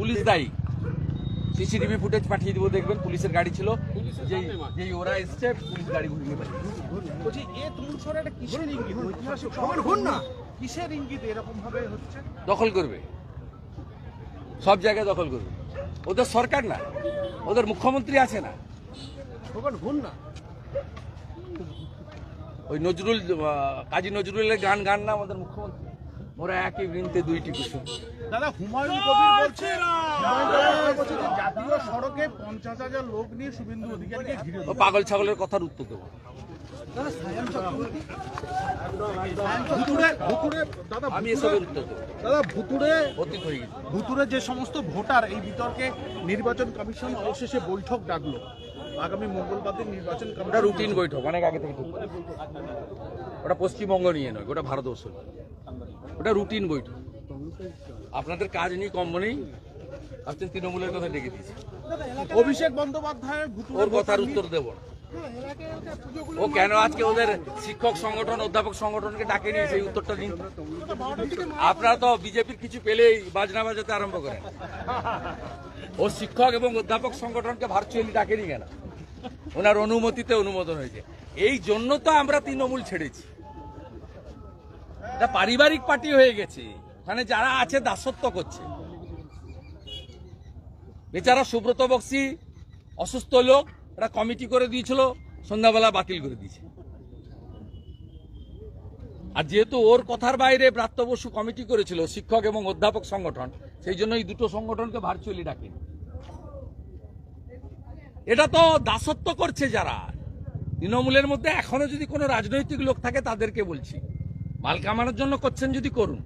Police দায়ী। CCTV footage পাঠিয়ে দিব দেখবেন পুলিশের গাড়ি ছিল। যেই যেই ওরা এসছে পুলিশ গাড়ি ঘুরিয়ে বলছি এ তুমুল একটা কিসের ইঙ্গিত? খবর না? কিসের ইঙ্গিত এরকম ভাবে হচ্ছে? দখল করবে। সব জায়গায় দখল করবে। ওদের সরকার না। ওদের মুখ্যমন্ত্রী আছে না। ওই নজরুল কাজী নজরুলের গান গান না আমাদের মুখ্যমন্ত্রী? ওরা একই বৃন্তে দুইটি কুসুম দাদা হুমায়ুন কবির বলছে হুমায়ুন কবির বলছে যে জাতীয় সড়কে পঞ্চাশ হাজার লোক নিয়ে শুভেন্দু অধিকারীকে ঘিরে পাগল ছাগলের কথার উত্তর দেবো। ভুতুরে ভুতুরে দাদা আমি ভুতুরে- এসবের উত্তর দেবো। দাদা ভুতুরে অতীত হয়ে গেছে। ভুতুরে যে সমস্ত ভোটার এই বিতর্কে নির্বাচন কমিশন অবশেষে বৈঠক ডাকলো। আগামী মঙ্গলবার দিন নির্বাচন কমিশন রুটিন বৈঠক অনেক আগে থেকে ওটা পশ্চিমবঙ্গ নিয়ে নয় ওটা ভারতবর্ষ ওটা রুটিন বৈঠক। আপনাদের কাজ নেই কম নেই। আপনি তৃণমূলের কথা ডেকে দিয়েছি। অভিষেক বন্দ্যোপাধ্যায় ওর কথার উত্তর দেব না। ও কেন আজকে ওদের শিক্ষক সংগঠন অধ্যাপক সংগঠনকে ডাকে নিয়ে সেই উত্তরটা নিন আপনারা তো বিজেপির কিছু পেলেই বাজনা বাজাতে আরম্ভ করেন। ও শিক্ষক এবং অধ্যাপক সংগঠনকে ভার্চুয়ালি ডাকেনি কেন? ওনার অনুমতিতে অনুমোদন হয়েছে। এই জন্য তো আমরা তৃণমূল ছেড়েছি। এটা পারিবারিক পার্টি হয়ে গেছে। মানে যারা আছে দাসত্ব করছে। বেচারা সুব্রত বক্সি, অসুস্থ লোক একটা কমিটি করে দিয়েছিল, সন্ধ্যাবেলা বাতিল করে দিয়েছে। আর যেহেতু ওর কথার বাইরে ব্রাত্য বসু কমিটি করেছিল, শিক্ষক এবং অধ্যাপক সংগঠন, সেই জন্য এই দুটো সংগঠনকে ভার্চুয়ালি ডাকে এটা তো দাসত্ব করছে যারা। তৃণমূলের মধ্যে এখনও যদি কোনো রাজনৈতিক লোক থাকে, তাদেরকে বলছি। মাল কামানোর জন্য করছেন যদি করুন।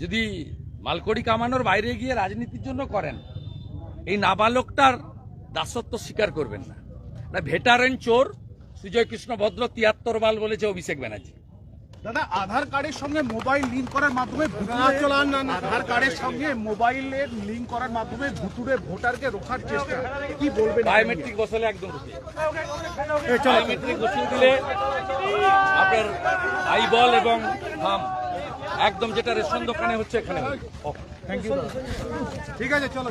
যদি মালকড়ি কামানোর বাইরে গিয়ে রাজনীতির জন্য করেন এই নাবালকটার দাসত্ব স্বীকার করবেন না। না ভেটারেন চোর সুজয় কৃষ্ণ ভদ্র তিয়াত্তর বাল বলেছে অভিষেক ব্যানার্জি। দাদা আধার কার্ডের সঙ্গে মোবাইল লিংক করার মাধ্যমে আধার কার্ডের সঙ্গে মোবাইলের লিংক করার মাধ্যমে ভুতুরে ভোটারকে রোখার চেষ্টা। কি বলবেন? বায়োমেট্রিক বসালে একদম বায়োমেট্রিক বসিয়ে দিলে আপনার আইবল এবং থাম একদম যেটা রেশন দোকানে হচ্ছে এখানে। ঠিক আছে চলো।